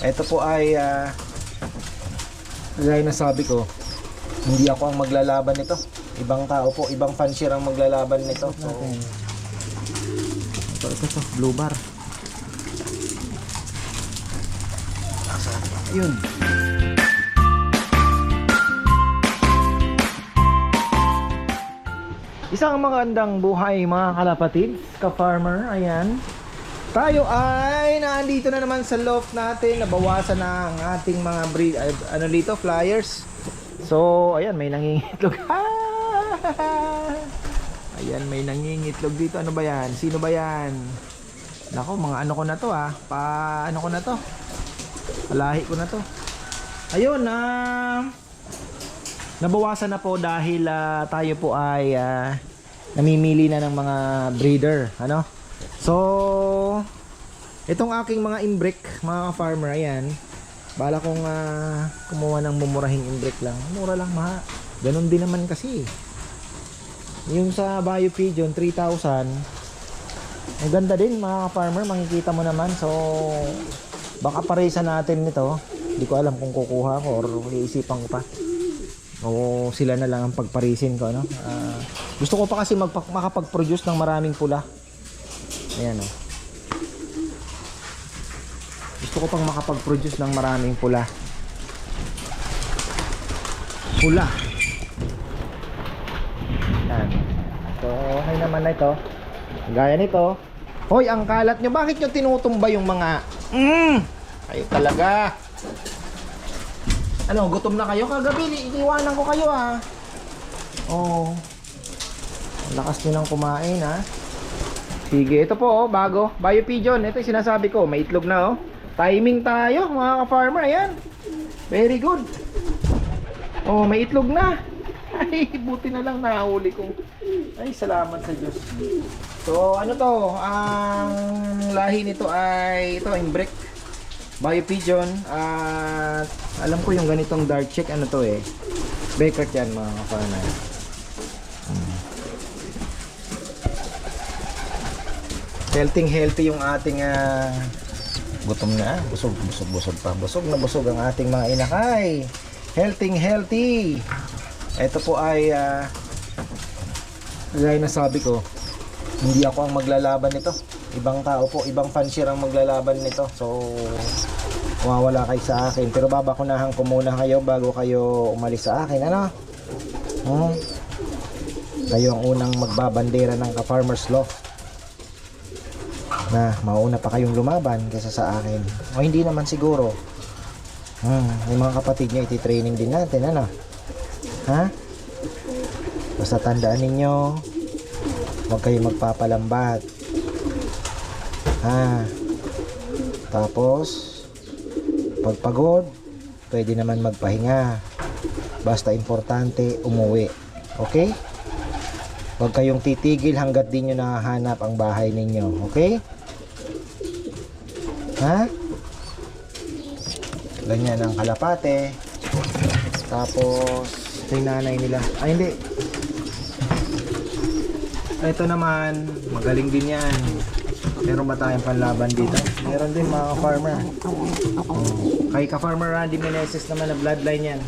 Ito po ay ah, gaya na sabi ko, hindi ako ang maglalaban nito. Ibang tao po, ibang fansher ang maglalaban nito. So, ito, ito, ito, blue bar. Ayun. Isang magandang buhay mga kalapatid, ka-farmer, ayan. Tayo ay nandito na naman sa loft natin, nabawasan na ang ating mga breed, ano dito, flyers. So, ayan, may nangingitlog. ayan, may nangingitlog dito. Ano ba yan? Sino ba yan? Nako, mga ano ko na to ah. Pa, ano ko na to? Lahi ko na to. Ayun, ah... Nabawasan na po dahil ah, tayo po ay ah, namimili na ng mga breeder, ano? So, itong aking mga imbrick, mga farmer, ayan. Bala kong ah, kumuha ng mumurahing imbrick lang. Mura lang, ma. Ganon din naman kasi. Yung sa Bio Pigeon, 3,000. Ang ganda din, mga farmer, makikita mo naman. So, baka paresa natin nito. Hindi ko alam kung kukuha ko or iisipan ko pa o sila na lang ang pagparisin ko ano Ah, gusto ko pa kasi magpa- makapag-produce ng maraming pula ayan o gusto ko pang makapag-produce ng maraming pula pula yan so okay naman na ito gaya nito hoy ang kalat nyo bakit nyo tinutumba yung mga mm, kayo talaga ano, gutom na kayo? Kagabi, iniwanan ko kayo ah. Oo. Oh. Lakas nyo nang kumain ah. Sige, ito po oh, bago. Bio Pigeon, ito yung sinasabi ko. May itlog na oh. Timing tayo, mga ka-farmer. Ayan. Very good. Oh, may itlog na. Ay, buti na lang nahuli ko. Ay, salamat sa Diyos. So, ano to? Ang lahi nito ay ito, imbrick. Bio Pigeon at alam ko yung ganitong dark check ano to eh Beckert yan mga ka-farmer Hmm. healthy healthy yung ating ah, gutom na. Busog busog busog pa. Busog na busog ang ating mga inakay. Healthy healthy. Ito po ay ah, gaya na sabi ko hindi ako ang maglalaban nito. Ibang tao po ibang fansher ang maglalaban nito. So mawawala kayo sa akin. Pero babakunahan ko muna kayo bago kayo umalis sa akin ano? Hmm? kayo ang unang magbabandera ng ka-farmers law na mauna pa kayong lumaban kaysa sa akin. O hindi naman siguro. Hmm, yung mga kapatid nyo iti-training din natin ano? Ha? Basta tandaan ninyo huwag kayong magpapalambat. Ha? Tapos pag pagod pwede naman magpahinga. Basta importante umuwi. Okay? Huwag kayong titigil hanggat di nyo nahahanap ang bahay ninyo okay ha? Ganyan ang kalapate. Tapos ito yung nanay nila. Ay hindi. Ito naman magaling din yan. Meron ba tayong panlaban dito? Meron din mga farmer kay ka-farmer Randy Meneses naman na bloodline yan.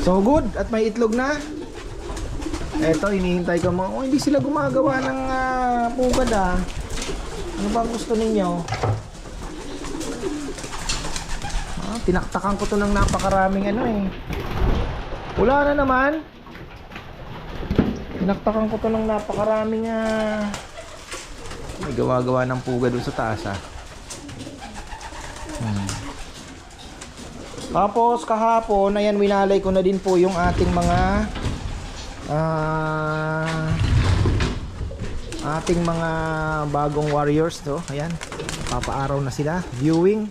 So good. At may itlog na. Eto hinihintay ko mga oh, hindi sila gumagawa ng uh, pugad ah ano bang gusto ninyo? Ah, tinaktakan ko to ng napakaraming ano eh. Wala na naman. Tinaktakan ko to ng napakaraming ah may gawa-gawa ng puga doon sa taas ah. Hmm. Tapos kahapon, ayan winalay ko na din po yung ating mga ah ating mga bagong warriors to. Ayan. Papaaraw na sila. Viewing.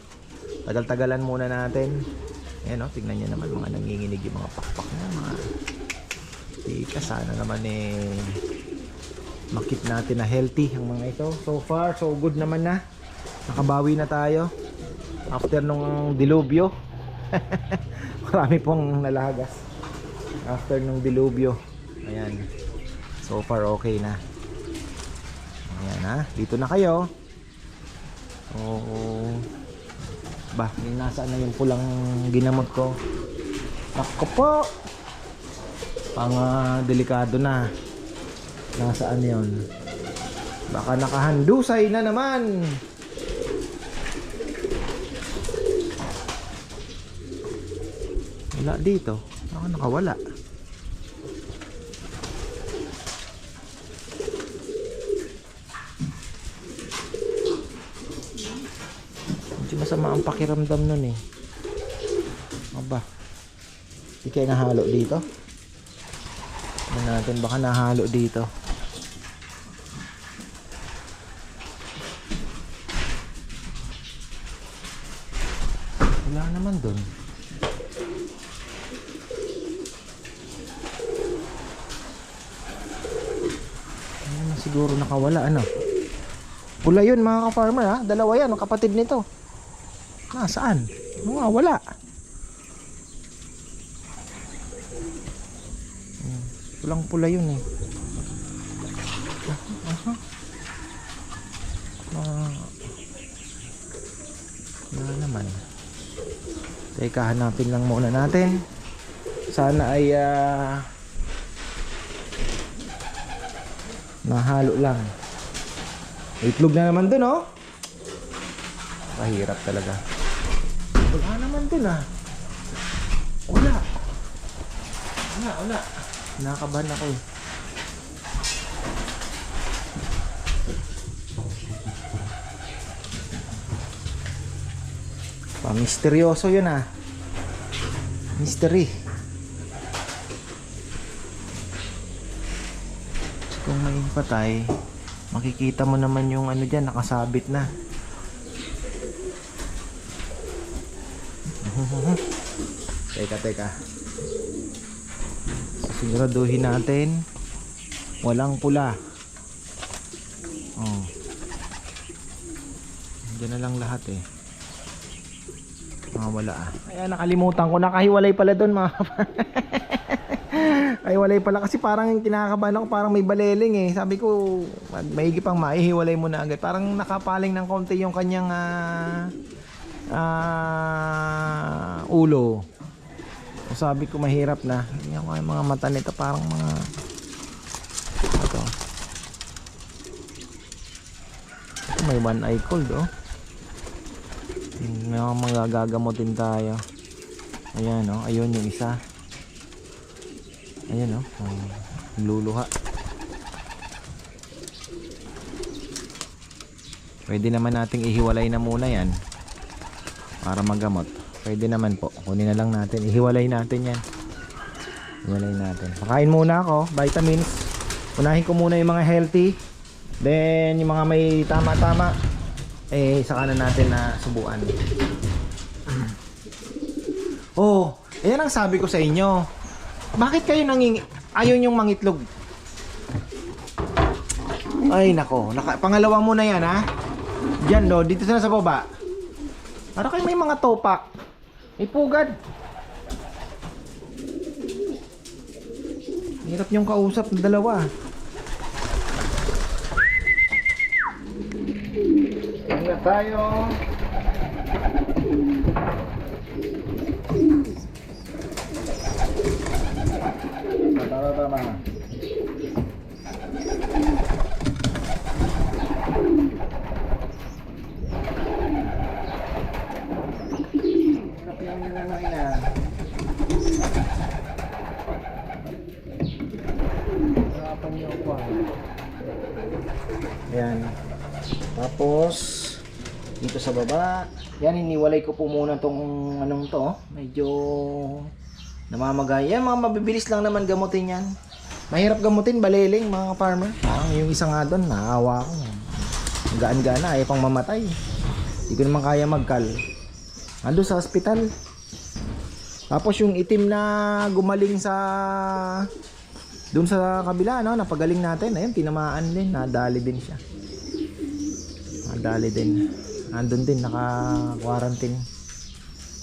Tagal-tagalan muna natin. Ayan oh, tingnan niyo naman mga nanginginig yung mga pakpak na mga Tika, sana naman eh makit natin na healthy ang mga ito. So far, so good naman na. Nakabawi na tayo after nung dilubyo marami pong nalagas after nung dilubyo ayan so far okay na ayan ha dito na kayo oo Ba, yung nasaan na yung pulang ginamot ko. Ako po. Pang ah, delikado na. Nasaan yon? Baka nakahandusay na naman. Wala dito. Baka nakawala. Medyo masama ang pakiramdam nun eh. Aba. Hindi kayo nahalo dito? Ano natin baka nahalo dito. Wala naman dun. Ano siguro nakawala ano? Pula yun mga ka-farmer ha. Dalawa yan, ang kapatid nito. Nasaan? Mga wala. Hmm, Pulang pula yun eh. Aha. Ah. Wala naman. Teka, hanapin lang muna natin. Sana ay ah, nahalo lang. Itlog na naman dun, oh. Mahirap talaga. Dun, ah. Wala. Wala, wala. Nakakabahan ako, eh. Pa misteryoso yun ah. Mystery. So, kung may patay, makikita mo naman yung ano dyan, nakasabit na. Teka, teka. Siguraduhin natin walang pula. Oh. Diyan na lang lahat eh. Mga wala ah. Kaya nakalimutan ko. Nakahiwalay pala doon mga Kahiwalay pala kasi parang kinakabahan ako parang may baleling eh. Sabi ko maigi pang maihiwalay mo na agad. Parang nakapaling ng konti yung kanyang ah, ah, ulo. Sabi ko mahirap na. Yan ko mga mata nito parang mga ito. May one eye cold oh. May mga magagagamutin tayo. Ayan oh, ayun yung isa. Ayan oh luluha. Pwede naman nating ihiwalay na muna yan para magamot. Pwede naman po. Kunin na lang natin. Ihiwalay natin yan. Ihiwalay natin. Pakain muna ako. Vitamins. Unahin ko muna yung mga healthy. Then yung mga may tama-tama eh saka na natin na subuan. Oh, ayan ang sabi ko sa inyo. Bakit kayo nanging ayaw yung mangitlog? Ay nako, naka, pangalawa mo na yan ha. Diyan do, dito na sa baba. Para kayo may mga topak. May pugad. Hirap yung kausap ng dalawa. Ingat tayo. Tama, tama. Hirap yung nilalaki yan. Hirapan niyo ako ah. Ayan. Tapos, dito sa baba, yan, iniwalay ko po muna tong anong to. oh. Medyo namamagay. Yan, mga mabibilis lang naman gamutin yan. Mahirap gamutin, baliling, mga farmer. Parang yung isa nga doon, naawa ko. Gaan-gana, ayaw pang mamatay. Hindi ko naman kaya magkal. Ando sa ospital. Tapos yung itim na gumaling sa doon sa kabila no, napagaling natin. Ayun, tinamaan din, nadali din siya. Nadali din. Andun din naka-quarantine.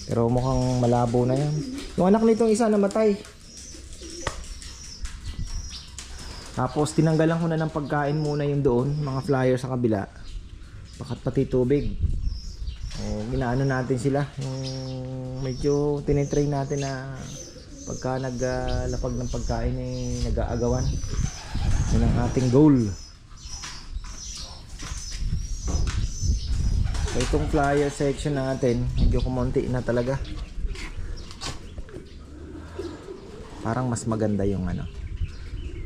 Pero mukhang malabo na 'yan. Yung anak nitong isa namatay. Tapos tinanggalan ko na ng pagkain muna yung doon, mga flyer sa kabila. Bakat pati tubig. O, ginaano natin sila. Yung medyo tinitrain natin na pagka naglalapag ng pagkain eh nag-aagawan. Yun ang ating goal. So itong flyer section natin, medyo kumonti na talaga. Parang mas maganda yung ano.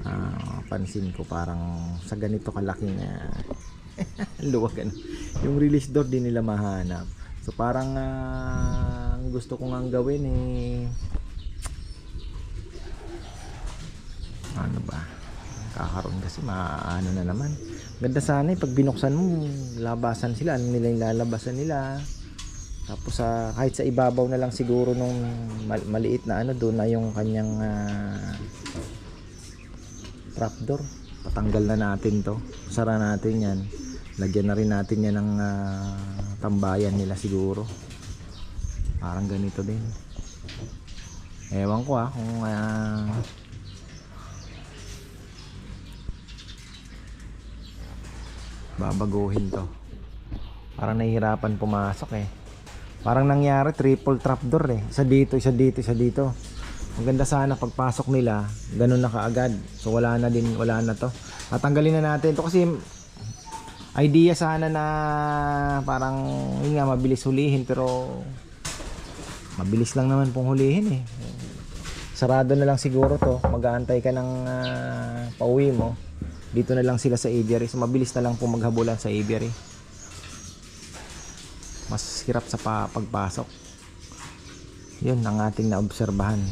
Ah, pansin ko parang sa ganito kalaking uh, luwag ano. Yung release door din nila mahanap. So parang ang gusto ko nga gawin eh ano ba kakaroon kasi maano na naman ganda sana eh pag binuksan mo labasan sila ano nila yung lalabasan nila. Tapos sa kahit sa ibabaw na lang siguro nung mal- maliit na ano doon na yung kanyang ah, trapdoor. Patanggal na natin to. Sara natin yan. Lagyan na rin natin yan ng ah, tambayan nila siguro. Parang ganito din. Ewan ko ah kung ah, babaguhin to. Parang nahihirapan pumasok eh. Parang nangyari triple trapdoor eh. Isa dito isa dito isa dito. Ang ganda sana pagpasok nila ganun na kaagad. So wala na din wala na to. Tatanggalin na natin to kasi idea sana na parang yun nga mabilis hulihin pero mabilis lang naman pong hulihin eh. Sarado na lang siguro to. Mag-aantay ka ng ah, pauwi mo dito na lang sila sa aviary. So mabilis na lang po maghabulan sa aviary. Mas hirap sa pa- pagpasok. Yun ang ating naobserbahan.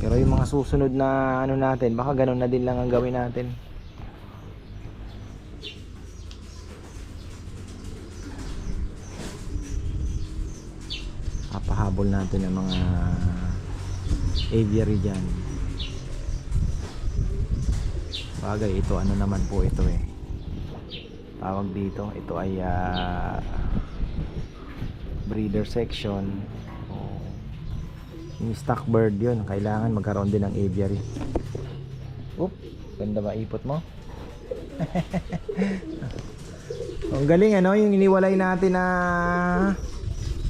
Pero yung mga susunod na ano natin baka ganun na din lang ang gawin natin. Papahabol natin ng mga aviary dyan bagay ito ano naman po ito eh. Tawag dito ito ay ah, breeder section. Oh. yung stock bird yun kailangan magkaroon din ng aviary. Oop, ganda ba ipot mo? ang galing ano yung iniwalay natin na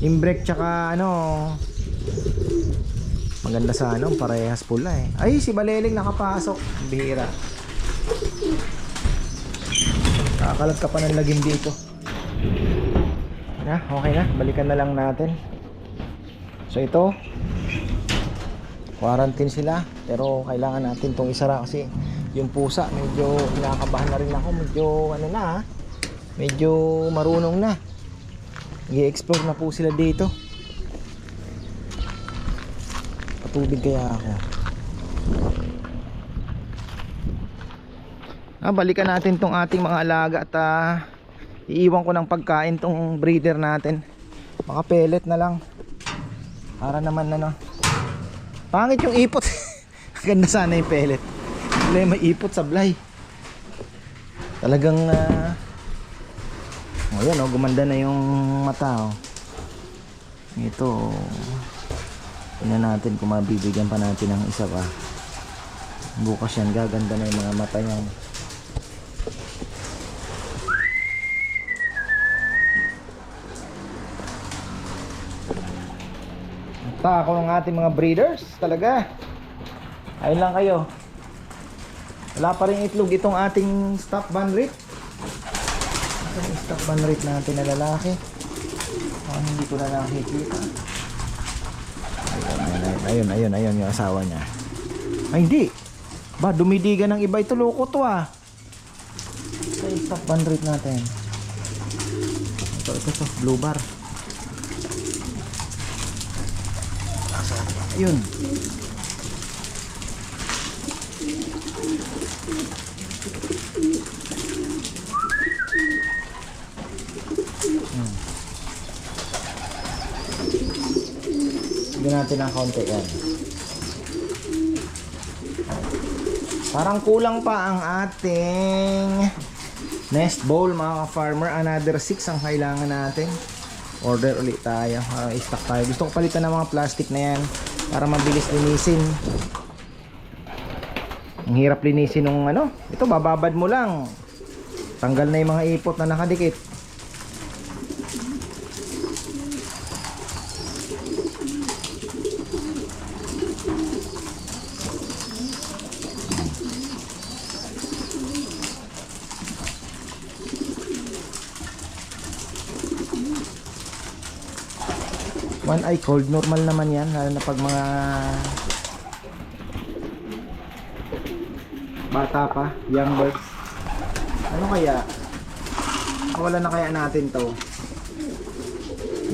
imbrek tsaka ano maganda sa ano parehas pula eh. Ay si Baleling nakapasok. Bihira Nakakalat ka pa ng lagim dito. Na, okay na. Balikan na lang natin. So ito, quarantine sila. Pero kailangan natin tong isara kasi yung pusa, medyo kinakabahan na rin ako. Medyo ano na ha. Medyo marunong na. Nag-explore na po sila dito. Patubig kaya ako. Ah, balikan natin tong ating mga alaga at ah, iiwan ko ng pagkain tong breeder natin. Baka pellet na lang. Para naman ano. Pangit yung ipot. Ganda sana yung pellet. May ipot sablay. Talagang ah, oh, yan oh, gumanda na yung mata oh. Ito oh. Tingnan natin kung mabibigyan pa natin ng isa pa. Bukas yan, gaganda na yung mga mata niyan. Ta ako ng ating mga breeders talaga. Ayun lang kayo. Wala pa rin itlog itong ating stock banrit. Ito yung stock banrit natin na lalaki. Oh, hindi ko na nakikita. Ayun, ayun, ayun, ayun, yung asawa niya. Ay, hindi. Ba, dumidiga ng iba ito. Loko to ah. Ito yung stock banrit natin. Ito, ito, ito. Blue bar. Ayun. Hmm. Natin ng konti yan. Parang kulang pa ang ating nest bowl mga farmer Another 6 ang kailangan natin. Order ulit tayo. Uh, stock tayo. Gusto ko palitan ng mga plastic na yan para mabilis linisin. Ang hirap linisin ng ano. Ito bababad mo lang. Tanggal na yung mga ipot na nakadikit. One eye cold, normal naman yan, lalo na pag mga bata pa, young birds. Ano kaya? Wala na kaya natin to.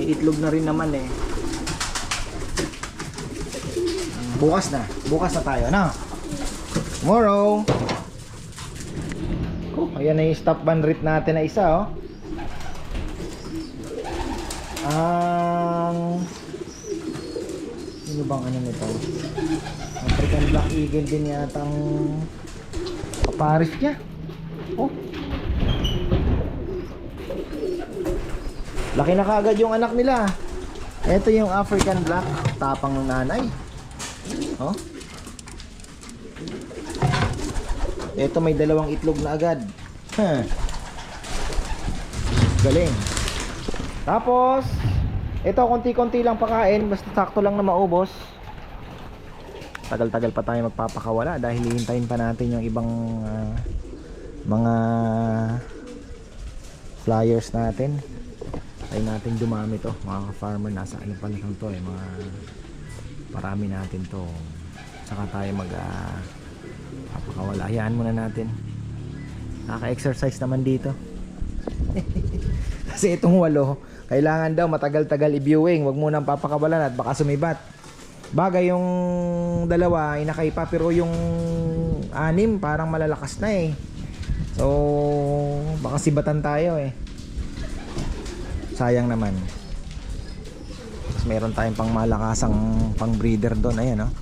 May itlog na rin naman eh. Bukas na. Bukas na tayo, no? Tomorrow. Oh, ayan na yung stop bandrit natin na isa, oh. Ang... Sino bang ano nito? African Black Eagle din yata ang kaparis niya. Oh. Laki na kaagad yung anak nila. Ito yung African Black, tapang ng nanay. Oh. Ito may dalawang itlog na agad. Huh. Galing. Tapos, ito konti-konti lang pakain, basta sakto lang na maubos. Tagal-tagal pa tayo magpapakawala dahil hihintayin pa natin yung ibang ah, mga flyers natin. Tayo natin dumami to, mga farmer nasa ano pa lang to eh, mga parami natin to. Saka tayo mag ah, papakawala. Hayaan muna natin. Nakaka-exercise naman dito. Kasi itong walo, kailangan daw matagal-tagal i-viewing. Huwag munang papakabalan at baka sumibat. Bagay yung dalawa, inakay pa pero yung anim parang malalakas na eh. So, baka sibatan tayo eh. Sayang naman. Tapos meron tayong pang malakasang pang breeder doon. Ayan oh.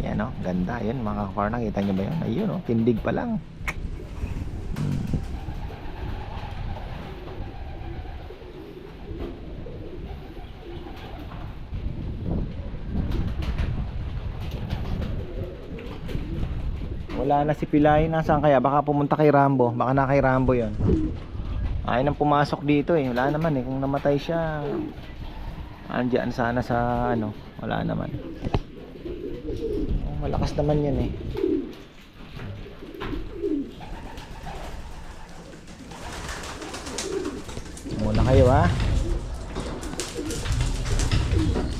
Ayan oh, ganda. Ayan mga kakar, nakita nyo ba yun? Ayun oh, tindig pa lang. Wala na si Pilay. Nasaan kaya? Baka pumunta kay Rambo. Baka na kay Rambo yon. Ayaw nang pumasok dito eh. Wala naman eh. Kung namatay siya, andyan sana sa ano. Wala naman. Oh, malakas naman yan eh. Muna kayo ha.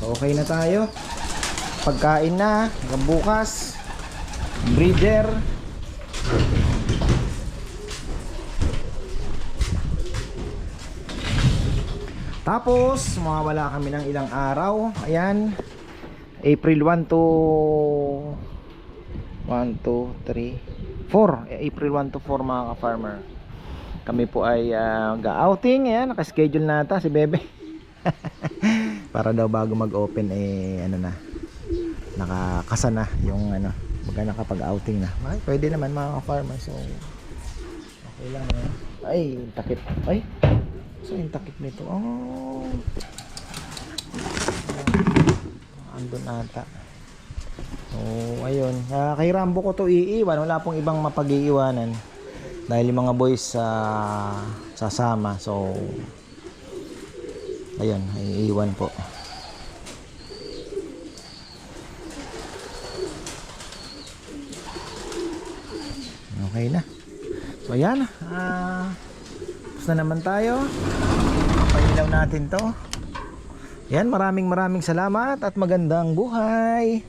Okay na tayo. Pagkain na. Hanggang bukas. Breeder. Tapos, mawawala kami ng ilang araw. Ayan. April 1 to 1, 2, 3, 4. Eh, April 1 to 4 mga ka-farmer. Kami po ay ah, ga-outing. Ayan, nakaschedule na ata si Bebe. Para daw bago mag-open eh ano na. Nakakasa na yung ano, baga nakapag-outing na. Ay, pwede naman mga ka-farmer. So okay lang yan. Ay, takip. Ay. So yung takip nito. Oh. Andun ata. So, ayun. Ah, kay Rambo ko to iiwan. Wala pong ibang mapag-iiwanan. Dahil yung mga boys sa sasama. So, ayun. Iiwan po. Okay na. So, ayan. Ah, tapos na naman tayo. Pailaw natin to. Yan, maraming maraming salamat at magandang buhay.